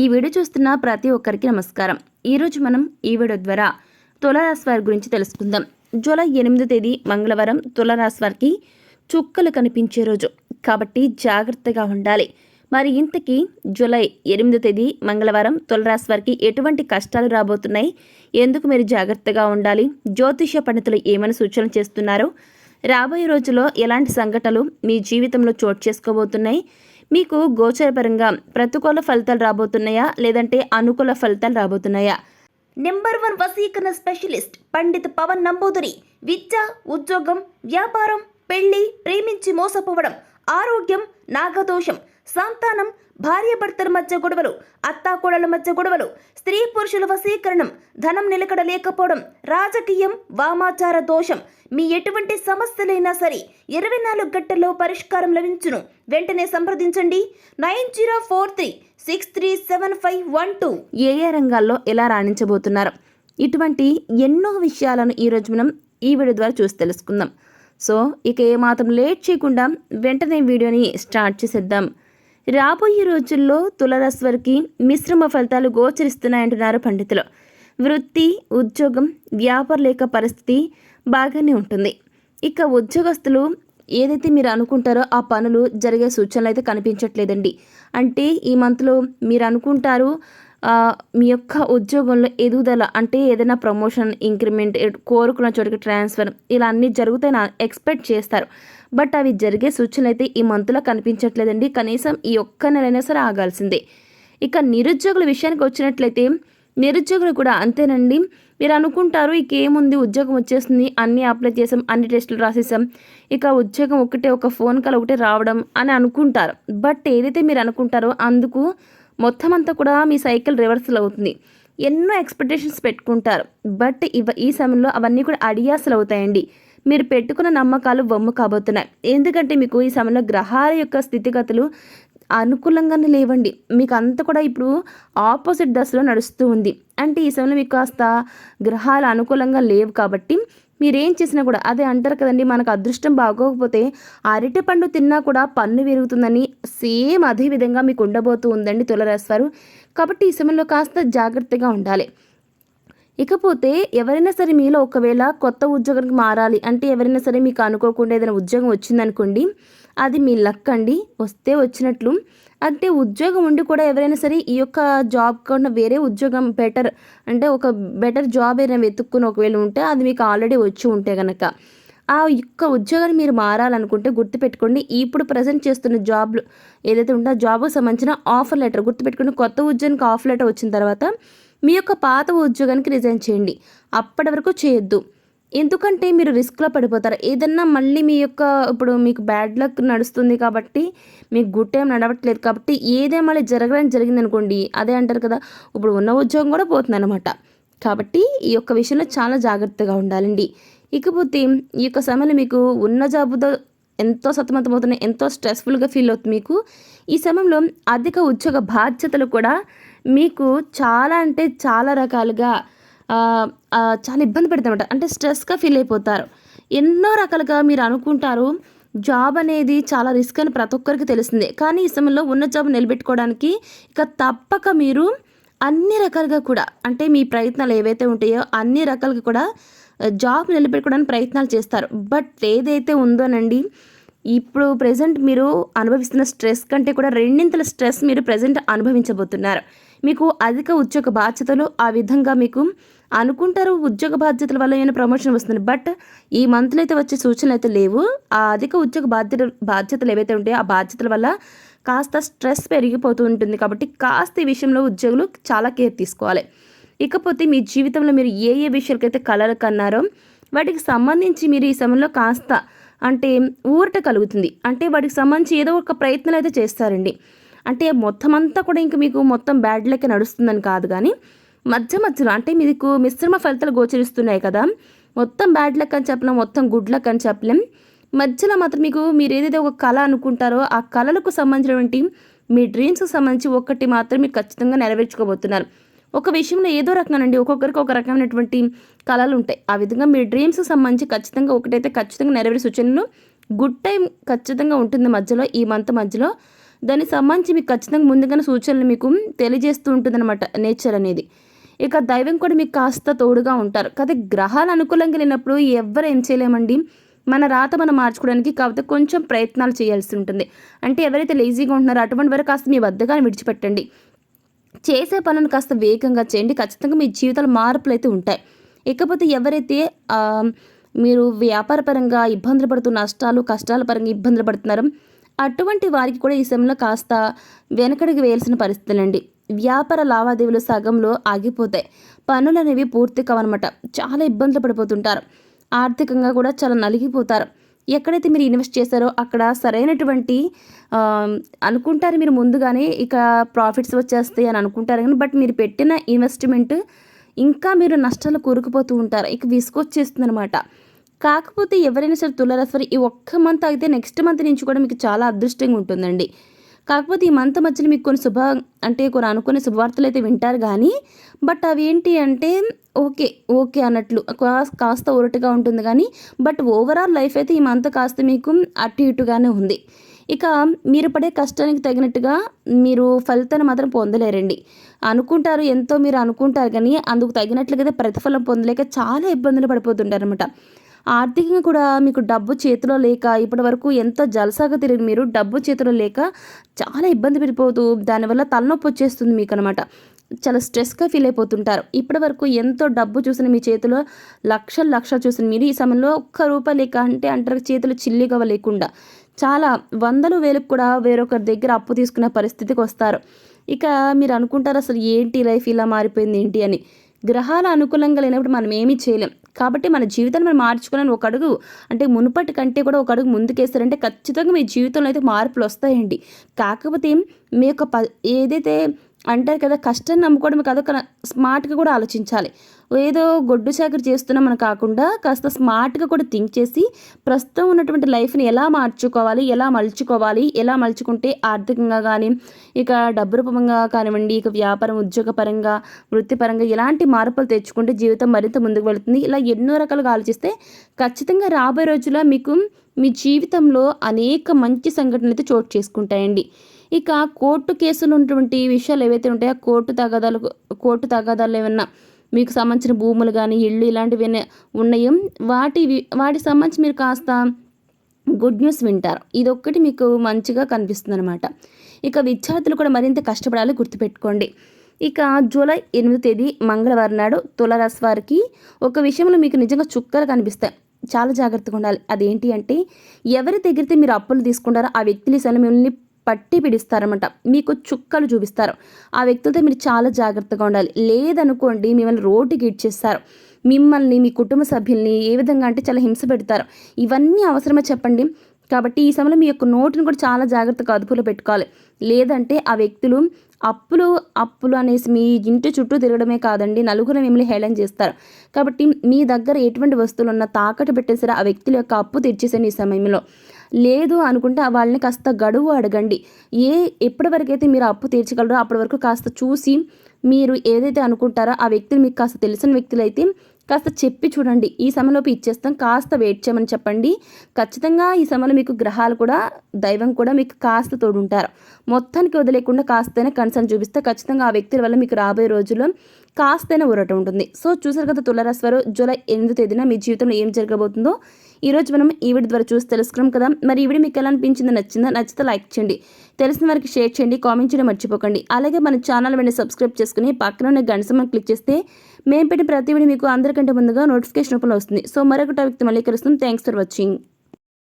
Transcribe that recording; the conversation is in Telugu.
ఈ వీడియో చూస్తున్న ప్రతి ఒక్కరికి నమస్కారం. ఈరోజు మనం ఈ వీడియో ద్వారా తులారాశి వారి గురించి తెలుసుకుందాం. జూలై ఎనిమిదో తేదీ మంగళవారం తులారాశి వారికి చుక్కలు కనిపించే రోజు. కాబట్టి జాగ్రత్తగా ఉండాలి. మరి ఇంతకీ జూలై ఎనిమిదో తేదీ మంగళవారం తులరాశి వారికి ఎటువంటి కష్టాలు రాబోతున్నాయి? ఎందుకు మీరు జాగ్రత్తగా ఉండాలి? జ్యోతిష పండితులు ఏమైనా సూచనలు చేస్తున్నారో? రాబోయే రోజుల్లో ఎలాంటి సంఘటనలు మీ జీవితంలో చోటు చేసుకోబోతున్నాయి? మీకు గోచరపరంగా ప్రతికూల ఫలితాలు రాబోతున్నాయా? లేదంటే అనుకూల ఫలితాలు రాబోతున్నాయా? నెంబర్ వన్ వసీకరణ స్పెషలిస్ట్ పండిత్ పవన్ నంబూదురి విద్య ఉద్యోగం వ్యాపారం పెళ్ళి ప్రేమించి మోసపోవడం ఆరోగ్యం నాగదోషం సంతానం భార్యాభర్తల మధ్య గొడవలు అత్తాకోడల మధ్య గొడవలు స్త్రీ పురుషుల వశీకరణం ధనం నిలకడ లేకపోవడం రాజకీయం వామాచార దోషం. మీ ఎటువంటి సమస్యలైనా సరే ఇరవై నాలుగు గంటల్లో పరిష్కారం లభించును. వెంటనే సంప్రదించండి. Nine zero four three six three seven five one two. ఏ ఏ రంగాల్లో ఎలా రాణించబోతున్నారు? ఇటువంటి ఎన్నో విషయాలను ఈరోజు మనం ఈ వీడియో ద్వారా చూసి తెలుసుకుందాం. సో ఇక ఏమాత్రం లేట్ చేయకుండా వెంటనే వీడియోని స్టార్ట్ చేసేద్దాం. రాబోయే రోజుల్లో తులరాశి వారికి మిశ్రమ ఫలితాలు గోచరిస్తున్నాయంటున్నారు పండితులు. వృత్తి ఉద్యోగం వ్యాపార లేక పరిస్థితి బాగానే ఉంటుంది. ఇక ఉద్యోగస్తులు ఏదైతే మీరు అనుకుంటారో ఆ పనులు జరిగే సూచనలు అయితే కనిపించట్లేదండి. అంటే ఈ మంత్లో మీరు అనుకుంటారు మీ యొక్క ఉద్యోగంలో ఎదుగుదల అంటే ఏదైనా ప్రమోషన్ ఇంక్రిమెంట్ కోరుకున్న చోటుకి ట్రాన్స్ఫర్ ఇలా అన్నీ జరుగుతాయని ఎక్స్పెక్ట్ చేస్తారు. బట్ అవి జరిగే సూచనలు అయితే ఈ మంత్లో కనిపించట్లేదండి. కనీసం ఈ ఒక్క నెలైనా సరే ఆగాల్సిందే. ఇక నిరుద్యోగుల విషయానికి వచ్చినట్లయితే నిరుద్యోగులు కూడా అంతేనండి. మీరు అనుకుంటారు ఇక ఏముంది ఉద్యోగం వచ్చేస్తుంది అన్నీ అప్లై చేసాం అన్ని టెస్టులు రాసేసాం ఇక ఉద్యోగం ఒకటే ఒక ఫోన్ కాల్ ఒకటే రావడం అని అనుకుంటారు. బట్ ఏదైతే మీరు అనుకుంటారో అందుకు మొత్తం అంతా కూడా మీ సైకిల్ రివర్సల్ అవుతుంది. ఎన్నో ఎక్స్పెక్టేషన్స్ పెట్టుకుంటారు. బట్ ఇవ ఈ సమయంలో అవన్నీ కూడా అడియాసలు అవుతాయండి. మీరు పెట్టుకున్న నమ్మకాలు బొమ్మ కాబోతున్నాయి. ఎందుకంటే మీకు ఈ సమయంలో గ్రహాల యొక్క స్థితిగతులు అనుకూలంగానే లేవండి. మీకు అంతా కూడా ఇప్పుడు ఆపోజిట్ దశలో నడుస్తూ ఉంది. అంటే ఈ సమయంలో మీకు కాస్త గ్రహాలు అనుకూలంగా లేవు కాబట్టి మీరేం చేసినా కూడా అదే అంటారు కదండి మనకు అదృష్టం బాగోకపోతే అరటి పండు తిన్నా కూడా పన్ను విరుగుతుందని సేమ్ అదే విధంగా మీకు ఉండబోతూ ఉందండి తులరాశి కాబట్టి ఈ సమయంలో కాస్త జాగ్రత్తగా ఉండాలి. ఇకపోతే ఎవరైనా సరే మీలో ఒకవేళ కొత్త ఉద్యోగానికి మారాలి అంటే ఎవరైనా సరే మీకు అనుకోకుండా ఏదైనా ఉద్యోగం వచ్చిందనుకోండి అది మీ లక్ అండి. వస్తే వచ్చినట్లు. అంటే ఉద్యోగం ఉండి కూడా ఎవరైనా సరే ఈ యొక్క జాబ్ కన్నా వేరే ఉద్యోగం బెటర్ అంటే ఒక బెటర్ జాబ్ ఏదైనా వెతుక్కుని ఒకవేళ ఉంటే అది మీకు ఆల్రెడీ వచ్చి ఉంటే కనుక ఆ యొక్క ఉద్యోగాన్ని మీరు మారాలనుకుంటే గుర్తుపెట్టుకోండి ఇప్పుడు ప్రజెంట్ చేస్తున్న జాబ్లు ఏదైతే ఉందో ఆ జాబ్కి సంబంధించిన ఆఫర్ లెటర్ గుర్తుపెట్టుకోండి. కొత్త ఉద్యోగానికి ఆఫర్ లెటర్ వచ్చిన తర్వాత మీ యొక్క పాత ఉద్యోగానికి రిజైన్ చేయండి. అప్పటి వరకు చేయొద్దు. ఎందుకంటే మీరు రిస్క్లో పడిపోతారు. ఏదన్నా మళ్ళీ మీ యొక్క ఇప్పుడు మీకు బ్యాడ్ లక్ నడుస్తుంది కాబట్టి మీకు గుడ్ టైం నడవట్లేదు కాబట్టి ఏదే మళ్ళీ జరగడం జరిగింది అనుకోండి అదే అంటారు కదా ఇప్పుడు ఉన్న ఉద్యోగం కూడా పోతుంది అనమాట కాబట్టి ఈ యొక్క విషయంలో చాలా జాగ్రత్తగా ఉండాలండి. ఇకపోతే ఈ యొక్క సమయంలో మీకు ఉన్న జాబుతో ఎంతో సతమతమవుతున్నాయి ఎంతో స్ట్రెస్ఫుల్గా ఫీల్ అవుతుంది మీకు. ఈ సమయంలో అధిక ఉద్యోగ బాధ్యతలు కూడా మీకు చాలా అంటే చాలా రకాలుగా చాలా ఇబ్బంది పెడతామంట అంటే స్ట్రెస్గా ఫీల్ అయిపోతారు. ఎన్నో రకాలుగా మీరు అనుకుంటారు జాబ్ అనేది చాలా రిస్క్ అని ప్రతి ఒక్కరికి తెలిసిందే కానీ ఈ సమయంలో ఉన్న జాబ్ నిలబెట్టుకోవడానికి ఇక తప్పక మీరు అన్ని రకాలుగా కూడా అంటే మీ ప్రయత్నాలు ఏవైతే ఉంటాయో అన్ని రకాలుగా కూడా జాబ్ నిలబెట్టుకోవడానికి ప్రయత్నాలు చేస్తారు. బట్ ఏదైతే ఉందోనండి ఇప్పుడు ప్రజెంట్ మీరు అనుభవిస్తున్న స్ట్రెస్ కంటే కూడా రెండింతల స్ట్రెస్ మీరు ప్రజెంట్ అనుభవించబోతున్నారు. మీకు అధిక ఉద్యోగ బాధ్యతలు ఆ విధంగా మీకు అనుకుంటారు. ఉద్యోగ బాధ్యతల వల్ల ఏమైనా ప్రమోషన్ వస్తుంది. బట్ ఈ మంత్లో అయితే వచ్చే సూచనలు అయితే లేవు. ఆ అధిక ఉద్యోగ బాధ్యత బాధ్యతలు ఏవైతే ఉంటాయో ఆ బాధ్యతల వల్ల కాస్త స్ట్రెస్ పెరిగిపోతూ ఉంటుంది. కాబట్టి కాస్త ఈ విషయంలో ఉద్యోగులు చాలా కేర్ తీసుకోవాలి. ఇకపోతే మీ జీవితంలో మీరు ఏ ఏ విషయాలకైతే కలలు కన్నారో వాటికి సంబంధించి మీరు ఈ సమయంలో కాస్త అంటే ఊరట కలుగుతుంది. అంటే వాటికి సంబంధించి ఏదో ఒక ప్రయత్నాలు అయితే చేస్తారండి. అంటే మొత్తం అంతా కూడా ఇంక మీకు మొత్తం బ్యాడ్ లెక్క నడుస్తుందని కాదు కానీ మధ్య మధ్యలో అంటే మీకు మిశ్రమ ఫలితాలు గోచరిస్తున్నాయి కదా. మొత్తం బ్యాడ్ లక్ అని చెప్పలేం మొత్తం గుడ్ లక్ అని చెప్పలేం. మధ్యలో మాత్రం మీకు మీరు ఏదైతే ఒక కళ అనుకుంటారో ఆ కళలకు సంబంధించినటువంటి మీ డ్రీమ్స్కి సంబంధించి ఒక్కటి మాత్రం మీరు ఖచ్చితంగా నెరవేర్చుకోబోతున్నారు. ఒక విషయంలో ఏదో రకంగానండి ఒక్కొక్కరికి ఒక రకమైనటువంటి కళలు ఉంటాయి. ఆ విధంగా మీ డ్రీమ్స్కి సంబంధించి ఖచ్చితంగా ఒకటైతే ఖచ్చితంగా నెరవేరే సూచనలు గుడ్ టైం ఖచ్చితంగా ఉంటుంది మధ్యలో ఈ మంత్ మధ్యలో. దానికి సంబంధించి మీకు ఖచ్చితంగా ముందుగానే సూచనలు మీకు తెలియజేస్తూ ఉంటుందన్నమాట నేచర్ అనేది. ఇక దైవం కూడా మీకు కాస్త తోడుగా ఉంటారు. కాకపోతే గ్రహాలు అనుకూలంగా లేనప్పుడు ఎవ్వరు ఏం చేయలేమండి. మన రాత మనం మార్చుకోవడానికి కాకపోతే కొంచెం ప్రయత్నాలు చేయాల్సి ఉంటుంది. అంటే ఎవరైతే లేజీగా ఉంటున్నారో అటువంటి వరకు కాస్త మీ వద్దగానే విడిచిపెట్టండి. చేసే పనులను కాస్త వేగంగా చేయండి. ఖచ్చితంగా మీ జీవితాలు మార్పులు అయితే ఉంటాయి. ఇకపోతే ఎవరైతే మీరు వ్యాపారపరంగా ఇబ్బందులు పడుతున్న నష్టాలు కష్టాల పరంగా ఇబ్బందులు పడుతున్నారో అటువంటి వారికి కూడా ఈ సమయంలో కాస్త వెనకడికి వేయాల్సిన పరిస్థితులండి. వ్యాపార లావాదేవీలు సగంలో ఆగిపోతాయి. పనులు అనేవి పూర్తి కావనమాట. చాలా ఇబ్బందులు పడిపోతుంటారు. ఆర్థికంగా కూడా చాలా నలిగిపోతారు. ఎక్కడైతే మీరు ఇన్వెస్ట్ చేశారో అక్కడ సరైనటువంటి అనుకుంటారు మీరు ముందుగానే ఇక ప్రాఫిట్స్ వచ్చేస్తాయి అని అనుకుంటారు కానీ బట్ మీరు పెట్టిన ఇన్వెస్ట్మెంట్ ఇంకా మీరు నష్టాలు కూరుకుపోతూ ఉంటారు. ఇక విసుకొచ్చేస్తుంది అనమాట కాకపోతే ఎవరైనా సరే తులరాశి ఈ ఒక్క మంత్ అయితే నెక్స్ట్ మంత్ నుంచి కూడా మీకు చాలా అదృష్టంగా ఉంటుందండి. కాకపోతే ఈ మంత్ మధ్యలో మీకు కొన్ని శుభ అంటే కొన్ని అనుకునే శుభవార్తలు అయితే వింటారు కానీ బట్ అవి ఏంటి అంటే ఓకే ఓకే అన్నట్లు కాస్త ఒరటుగా ఉంటుంది కానీ బట్ ఓవరాల్ లైఫ్ అయితే ఈ మంత్ కాస్త మీకు అటు ఇటుగానే ఉంది. ఇక మీరు పడే కష్టానికి తగినట్టుగా మీరు ఫలితాన్ని మాత్రం పొందలేరండి. అనుకుంటారు ఎంతో మీరు అనుకుంటారు కానీ అందుకు తగినట్లుగా అయితే ప్రతిఫలం పొందలేక చాలా ఇబ్బందులు పడిపోతుంటారు అనమాట ఆర్థికంగా కూడా మీకు డబ్బు చేతిలో లేక ఇప్పటి వరకు ఎంతో జలసాగా తిరిగి మీరు డబ్బు చేతిలో లేక చాలా ఇబ్బంది పడిపోతూ దానివల్ల తలనొప్పి వచ్చేస్తుంది మీకు అనమాట చాలా స్ట్రెస్గా ఫీల్ అయిపోతుంటారు. ఇప్పటి వరకు ఎంతో డబ్బు చూసిన మీ చేతిలో లక్షలు లక్షలు చూసిన మీరు ఈ సమయంలో ఒక్క రూపాయి లేక అంటే అంటారు చేతులు చిల్లిగవ లేకుండా చాలా వందలు వేలకు కూడా వేరొకరి దగ్గర అప్పు తీసుకునే పరిస్థితికి వస్తారు. ఇక మీరు అనుకుంటారు అసలు ఏంటి లైఫ్ ఇలా మారిపోయింది ఏంటి అని. గ్రహాల అనుకూలంగా లేనప్పుడు మనం ఏమీ చేయలేం. కాబట్టి మన జీవితాన్ని మనం మార్చుకోవాలని ఒక అడుగు అంటే మునుపటి కంటే కూడా ఒక అడుగు ముందుకేస్తారంటే ఖచ్చితంగా మీ జీవితంలో అయితే మార్పులు వస్తాయండి. కాకపోతే మీ యొక్క ప ఏదైతే అంటారు కదా కష్టాన్ని నమ్ముకోవడం కాదు స్మార్ట్గా కూడా ఆలోచించాలి. ఏదో గొడ్డు చాకరి చేస్తున్నామని కాకుండా కాస్త స్మార్ట్గా కూడా థింక్ చేసి ప్రస్తుతం ఉన్నటువంటి లైఫ్ని ఎలా మార్చుకోవాలి ఎలా మలుచుకోవాలి ఎలా మలుచుకుంటే ఆర్థికంగా కానీ ఇక డబ్బు రూపంగా కానివ్వండి ఇక వ్యాపారం ఉద్యోగపరంగా వృత్తిపరంగా ఎలాంటి మార్పులు తెచ్చుకుంటే జీవితం మరింత ముందుకు వెళుతుంది. ఇలా ఎన్నో రకాలుగా ఆలోచిస్తే ఖచ్చితంగా రాబోయే రోజుల్లో మీకు మీ జీవితంలో అనేక మంచి సంఘటనలు అయితే చోటు చేసుకుంటాయండి. ఇక కోర్టు కేసులు ఉన్నటువంటి విషయాలు ఏవైతే ఉంటాయో ఆ కోర్టు తగాదాలు కోర్టు తగాదాలు ఏమన్నా మీకు సంబంధించిన భూములు కానీ ఇళ్ళు ఇలాంటివి ఉన్నాయో వాటి వాటికి సంబంధించి మీరు కాస్త గుడ్ న్యూస్ వింటారు. ఇదొక్కటి మీకు మంచిగా కనిపిస్తుంది అనమాట ఇక విద్యార్థులు కూడా మరింత కష్టపడాలి గుర్తుపెట్టుకోండి. ఇక జూలై ఎనిమిది తేదీ మంగళవారం నాడు తులరాశి వారికి ఒక విషయంలో మీకు నిజంగా చుక్కలు కనిపిస్తాయి. చాలా జాగ్రత్తగా ఉండాలి. అదేంటి అంటే ఎవరి దగ్గరైతే మీరు అప్పులు తీసుకుంటారో ఆ వ్యక్తులు సరే మిమ్మల్ని పట్టి పిడిస్తారన్నమాట. మీకు చుక్కలు చూపిస్తారు. ఆ వ్యక్తులతో మీరు చాలా జాగ్రత్తగా ఉండాలి. లేదనుకోండి మిమ్మల్ని రోడ్డుకి ఇచ్చేస్తారు మిమ్మల్ని మీ కుటుంబ సభ్యుల్ని ఏ విధంగా అంటే చాలా హింస పెడతారు. ఇవన్నీ అవసరమా చెప్పండి? కాబట్టి ఈ సమయంలో మీ యొక్క నోటిని కూడా చాలా జాగ్రత్తగా అదుపులో పెట్టుకోవాలి. లేదంటే ఆ వ్యక్తులు అప్పులు అప్పులు అనేసి మీ ఇంటి చుట్టూ తిరగడమే కాదండి నలుగురు మిమ్మల్ని హేళన చేస్తారు. కాబట్టి మీ దగ్గర ఎటువంటి వస్తువులు ఉన్నా తాకట్టు పెట్టేసారా ఆ వ్యక్తుల యొక్క అప్పు తెచ్చేసాను ఈ సమయంలో. లేదు అనుకుంటే వాళ్ళని కాస్త గడువు అడగండి. ఏ ఎప్పటి వరకు అయితే మీరు అప్పు తీర్చగలరో అప్పటి వరకు కాస్త చూసి మీరు ఏదైతే అనుకుంటారో ఆ వ్యక్తులు మీకు కాస్త తెలిసిన వ్యక్తులు అయితే కాస్త చెప్పి చూడండి. ఈ సమయంలోపు ఇచ్చేస్తాం. కాస్త వెయిట్ చేయమని చెప్పండి. ఖచ్చితంగా ఈ సమయంలో మీకు గ్రహాలు కూడా దైవం కూడా మీకు కాస్త తోడుంటారు. మొత్తానికి వదిలేకుండా కాస్తైనా కన్సర్న్ చూపిస్తే. ఖచ్చితంగా ఆ వ్యక్తుల వల్ల మీకు రాబోయే రోజుల్లో కాస్తైనా ఊరట ఉంటుంది. సో చూసారు కదా తులరాశివారు జూలై ఎనిమిది తేదీన మీ జీవితంలో ఏం జరగబోతుందో? ఈరోజు మనం ఈ వీడియో ద్వారా చూసి తెలుసుకున్నాం కదా. మరి ఈ వీడియో మీకు ఎలా అనిపించిందో నచ్చిందా నచ్చితే లైక్ చేయండి. తెలిసిన వారికి షేర్ చేయండి కామెంట్ చేయడం మర్చిపోకండి. అలాగే మన ఛానల్ వెంటనే సబ్స్క్రైబ్ చేసుకుని పక్కన ఉన్న గంట క్లిక్ చేస్తే మేము పెట్టిన ప్రతి వీడియో మీకు అందరికంటే ముందుగా నోటిఫికేషన్ రూపంలో వస్తుంది. సో మరొక టాపిక్ మళ్ళీ కలుస్తాం. Thanks for watching.